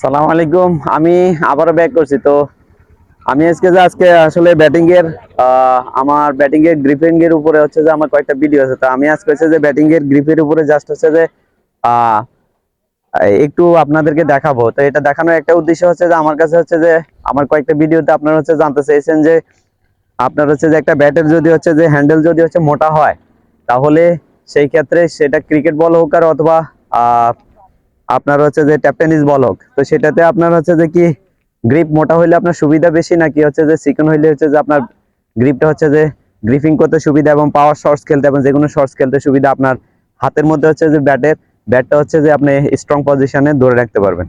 সালাম আলাইকুম। আমি আবারও ব্যাক করছি। তো আমি আজকে যে আজকে আসলে ব্যাটিং এর আহ, আমার ব্যাটিং এর উপরে হচ্ছে যে আমার কয়েকটা ভিডিও আছে। তো আমি আজকে হচ্ছে যে ব্যাটিং এর গ্রিপের উপরে জাস্ট হচ্ছে যে একটু আপনাদেরকে দেখাবো। তো এটা দেখানোর একটা উদ্দেশ্য হচ্ছে যে আমার কাছে হচ্ছে যে আমার কয়েকটা ভিডিওতে আপনারা হচ্ছে জানতে চেয়েছেন যে আপনার হচ্ছে যে একটা ব্যাটের যদি হচ্ছে যে হ্যান্ডেল যদি হচ্ছে মোটা হয় তাহলে সেই ক্ষেত্রে সেটা ক্রিকেট বল হোক আর অথবা আপনার হচ্ছে যে ট্যাপ বল হোক তো সেটাতে আপনার হচ্ছে যে কি গ্রিপ মোটা হইলে আপনার সুবিধা বেশি নাকি হচ্ছে যে চিকন হইলে হচ্ছে যে আপনার গ্রিপটা হচ্ছে যে গ্রিপিং করতে সুবিধা এবং পাওয়ার শর্টস খেলতে এবং যে কোনো শর্টস খেলতে সুবিধা আপনার হাতের মধ্যে হচ্ছে যে ব্যাটের ব্যাটটা হচ্ছে যে আপনি স্ট্রং পজিশনে ধরে রাখতে পারবেন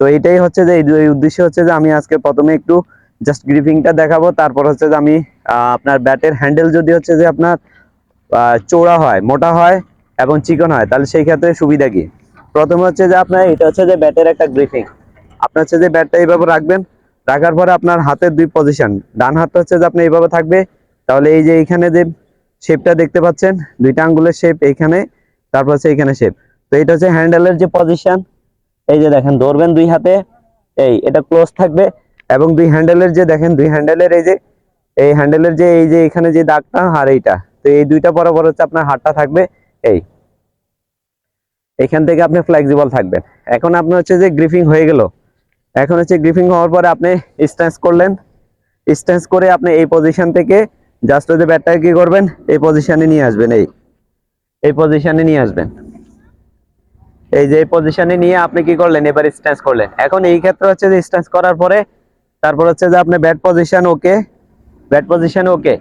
তো এটাই হচ্ছে যে এই উদ্দেশ্য হচ্ছে যে আমি আজকে প্রথমে একটু জাস্ট গ্রিপিংটা দেখাবো তারপর হচ্ছে যে আমি আপনার ব্যাটের হ্যান্ডেল যদি হচ্ছে যে আপনার চওড়া হয় মোটা হয় এবং চিকন হয় তাহলে সেই ক্ষেত্রে সুবিধা কি প্রথমে হচ্ছে যে আপনার, এটা হচ্ছে যে ব্যাটের একটা গ্রিপিং আপনার হচ্ছে যে ব্যাটটা এইভাবে রাখবেন, রাখার পরে আপনার হাতের দুই পজিশন ডান হাতটা হচ্ছে যে আপনি এইভাবে থাকবে, তাহলে এই যে এইখানে যে শেপটা দেখতে পাচ্ছেন, দুইটা আঙ্গুলের শেপ এইখানে, তারপর হচ্ছে এইখানে শেপ তো এটা হচ্ছে হ্যান্ডেলের যে পজিশন এই যে দেখেন, ধরবেন দুই হাতে, এই, এটা ক্লোজ থাকবে, এবং দুই হ্যান্ডেলের যে দেখেন, দুই হ্যান্ডেলের এই যে, এই হ্যান্ডেলের যে, এই যে এখানে যে দাগটা আর এইটা, তো এই দুইটা বরাবর হচ্ছে আপনার হাতটা থাকবে, এই। এখান থেকে আপনি ফ্লেক্সিবল থাকবেন। এখন আপনার হচ্ছে যে গ্রিফিং হয়ে গেল। এখন হচ্ছে গ্রিফিং হওয়ার পরে আপনি স্ট্যান্স করলেন। স্ট্যান্স করে আপনি এই পজিশন থেকে জাস্ট যে ব্যাটটাকে কি করবেন? এই পজিশনে নিয়ে আসবেন, এই। এই পজিশনে নিয়ে আসবেন। এই যে এই পজিশনে নিয়ে আপনি কি করলেন? এবার স্ট্যান্স করলেন। এখন এই ক্ষেত্রে হচ্ছে যে স্ট্যান্স করার পরে তারপর হচ্ছে যে আপনি bat position okay bat position okay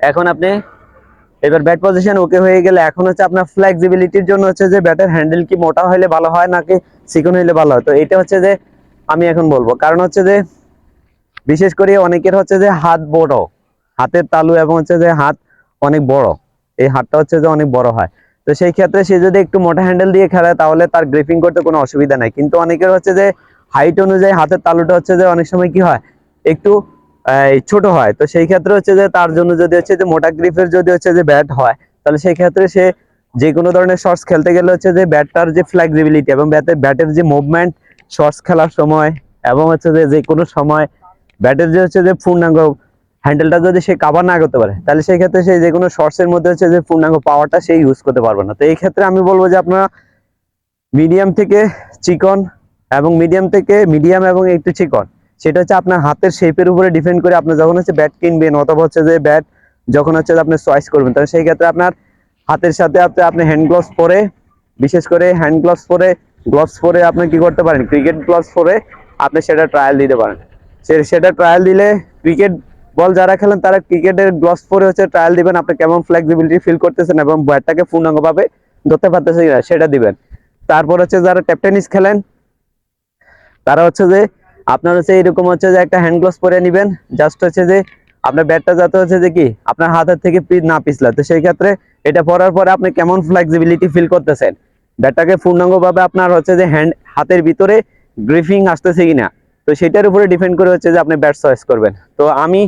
এখন আপনি এবার ব্যাট পজিশন ওকে হয়ে গেলে এখন হচ্ছে আপনার ফ্লেক্সিবিলিটির জন্য হচ্ছে যে ব্যাটের হ্যান্ডেল কি মোটা হলে ভালো হয় নাকি চিকন হইলে ভালো হয়? তো এটা হচ্ছে যে আমি এখন বলব। কারণ হচ্ছে যে বিশেষ করে অনেকের হচ্ছে যে হাত বড়, হাতের তালু এবং হচ্ছে যে হাত অনেক বড়। এই হাতটা হচ্ছে যে অনেক বড় হয়। তো সেই ক্ষেত্রে সে যদি একটু মোটা হ্যান্ডেল দিয়ে খেলে তাহলে তার গ্রিপিং করতে কোনো অসুবিধা নাই। কিন্তু অনেকের হচ্ছে যে হাইট অনুযায়ী হাতের তালুটা হচ্ছে যে অনেক সময় কি হয়, একটু ছোট হয়, তো সেই ক্ষেত্রে হচ্ছে যে তার জন্য যদি হচ্ছে যে মোটা গ্রিফের যদি হচ্ছে যে ব্যাট হয়, তাহলে সেই ক্ষেত্রে সে যে কোনো ধরনের শর্টস খেলতে গেলে হচ্ছে যে ব্যাটটার যে ফ্লেক্সিবিলিটি এবং ব্যাটের ব্যাটের যে মুভমেন্ট শর্টস খেলার সময় এবং হচ্ছে যে যে কোনো সময় ব্যাটের যে হচ্ছে যে পূর্ণাঙ্গ হ্যান্ডেলটা যদি সে কাভার না করতে পারে, তাহলে সেই ক্ষেত্রে সে যে কোনো শর্টস এর মধ্যে হচ্ছে যে পূর্ণাঙ্গ পাওয়ারটা সে ইউজ করতে পারবে না। তো এই ক্ষেত্রে আমি বলব যে আপনারা মিডিয়াম থেকে চিকন এবং মিডিয়াম থেকে মিডিয়াম এবং একটু চিকন সেটা হচ্ছে আপনার হাতের শেপের উপরে ডিপেন্ড করে আপনি যখন হচ্ছে ব্যাট কিনবেন অথবা হচ্ছে যে ব্যাট যখন হচ্ছে আপনি চয়েস করবেন, তাহলে সেই ক্ষেত্রে আপনার হাতের সাথে আপনি হ্যান্ড গ্লোভস পরে, বিশেষ করে হ্যান্ড গ্লোভস পরে গ্লোভস পরে আপনি কি করতে পারেন? ক্রিকেট গ্লোভস পরে আপনি সেটা ট্রায়াল দিতে পারেন। সেটা ট্রায়াল দিলে ক্রিকেট বল যারা খেলেন তারা ক্রিকেটের গ্লোভস পরে হচ্ছে ট্রায়াল দিবেন, আপনি কেমন ফ্লেক্সিবিলিটি ফিল করতেছেন এবং ব্যাটটাকে পূর্ণাঙ্গভাবে ধরতে পারতেছেন সেটা দিবেন। তারপর হচ্ছে যারা ট্যাপ টেনিস খেলেন, তারা হচ্ছে যে আপনার হচ্ছে এরকম হচ্ছে যে একটা হ্যান্ড গ্লোভস পরে নেবেন জাস্ট হচ্ছে যে আপনার ব্যাটটা যাতে হচ্ছে যে কি আপনার হাতের থেকে না পিছলা। তো সেই ক্ষেত্রে এটা পরার পরে আপনি কেমন ফ্লেক্সিবিলিটি ফিল করতেছেন? ব্যাটটাকে পূর্ণাঙ্গভাবে আপনার হচ্ছে যে হ্যান্ড হাতের ভিতরে গ্রিফিং আসতেছে কিনা? তো সেটার উপরে ডিপেন্ড করে হচ্ছে যে আপনি ব্যাট চয়েস করবেন। তো আমি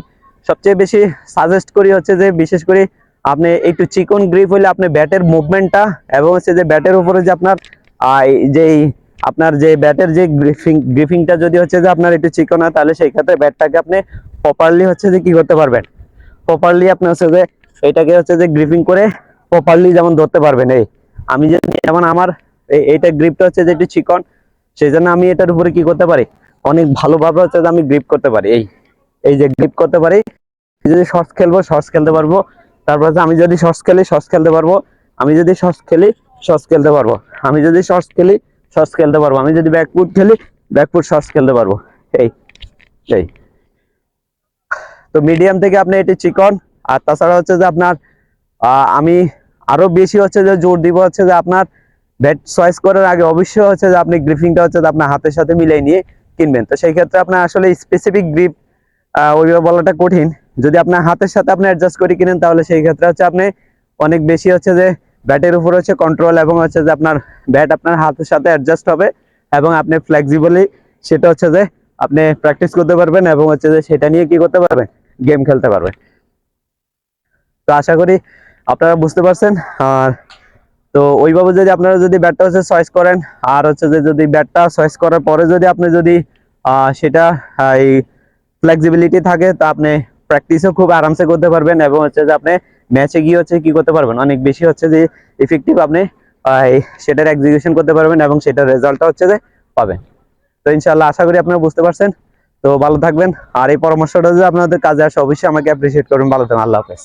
সবচেয়ে বেশি সাজেস্ট করি হচ্ছে যে বিশেষ করে আপনি একটু চিকন গ্রিপ হলে আপনি ব্যাটের মুভমেন্টটা এবং হচ্ছে যে ব্যাটের উপরে যে আপনার আহ, এই যে এই আপনার যে ব্যাটের যে গ্রিফিং, গ্রিফিংটা যদি হচ্ছে যে আপনার একটু চিকন হয়, তাহলে সেই ক্ষেত্রে ব্যাটটাকে আপনি প্রপারলি হচ্ছে যে কি করতে পারবেন? প্রপারলি আপনি হচ্ছে যে এটাকে হচ্ছে যে গ্রিফিং করে প্রপারলি যেমন ধরতে পারবেন। এই, আমি যে যেমন আমার এই- এইটা গ্রিপটা হচ্ছে যে একটু চিকন সেই জন্য আমি এটার উপরে কি করতে পারি? অনেক ভালোভাবে হচ্ছে যে আমি গ্রিপ করতে পারি। এই এই যে গ্রিপ করতে পারি যদি শর্টস খেলব শর্টস খেলতে পারব। তারপর হচ্ছে আমি যদি শর্টস খেলি শর্টস খেলতে পারব। আমি যদি শর্টস খেলি শর্টস খেলতে পারব। আমি যদি শর্টস খেলি শর্টস খেলতে পারব। আমি যদি ব্যাকফুট খেলি ব্যাকফুট শর্টস খেলতে পারব। এই এই। তো মিডিয়াম থেকে আপনি এটি চিকন, আর তাছাড়া হচ্ছে যে আপনার আমি আরও বেশি হচ্ছে যে জোর দিব হচ্ছে যে আপনার ব্যাট চয়েস করার আগে অবশ্যই হচ্ছে যে আপনি গ্রিপিংটা হচ্ছে যে আপনার হাতের সাথে মিলিয়ে নিয়ে কিনবেন। তো সেই ক্ষেত্রে আপনার আসলে স্পেসিফিক গ্রিপ ওইভাবে বলাটা কঠিন। যদি আপনার হাতের সাথে আপনি অ্যাডজাস্ট করে কিনেন, তাহলে সেই ক্ষেত্রে হচ্ছে আপনি অনেক বেশি হচ্ছে যে ব্যাটের উপর হচ্ছে কন্ট্রোল এবং হচ্ছে যে আপনার ব্যাট আপনার হাতের সাথে অ্যাডজাস্ট হবে এবং আপনি ফ্লেক্সিবলি সেটা হচ্ছে যে আপনি প্র্যাকটিস করতে পারবেন এবং হচ্ছে যে সেটা নিয়ে কি করতে পারবেন? গেম খেলতে পারবেন। তো আশা করি আপনারা বুঝতে পারছেন। আর তো ওইভাবে যদি আপনারা যদি ব্যাটটা হচ্ছে চয়েস করেন, আর হচ্ছে যে যদি ব্যাটটা চয়েস করার পরে যদি আপনি যদি সেটা এই ফ্লেক্সিবিলিটি থাকে, তা আপনি প্র্যাকটিসও খুব আরামসে করতে পারবেন এবং হচ্ছে যে আপনি ম্যাচে গিয়ে হচ্ছে কি করতে পারবেন? অনেক বেশি হচ্ছে যে ইফেক্টিভ আপনি সেটার এক্সিকিউশন করতে পারবেন এবং সেটার রেজাল্টটা হচ্ছে যে পাবেন। তো ইনশাল্লাহ আশা করি আপনারা বুঝতে পারছেন। তো ভালো থাকবেন। আর এই পরামর্শটা যদি আপনাদের কাজে আসে, অবশ্যই আমাকে অ্যাপ্রিসিয়েট করবেন। ভালো থাকবেন। আল্লাহ হাফেজ।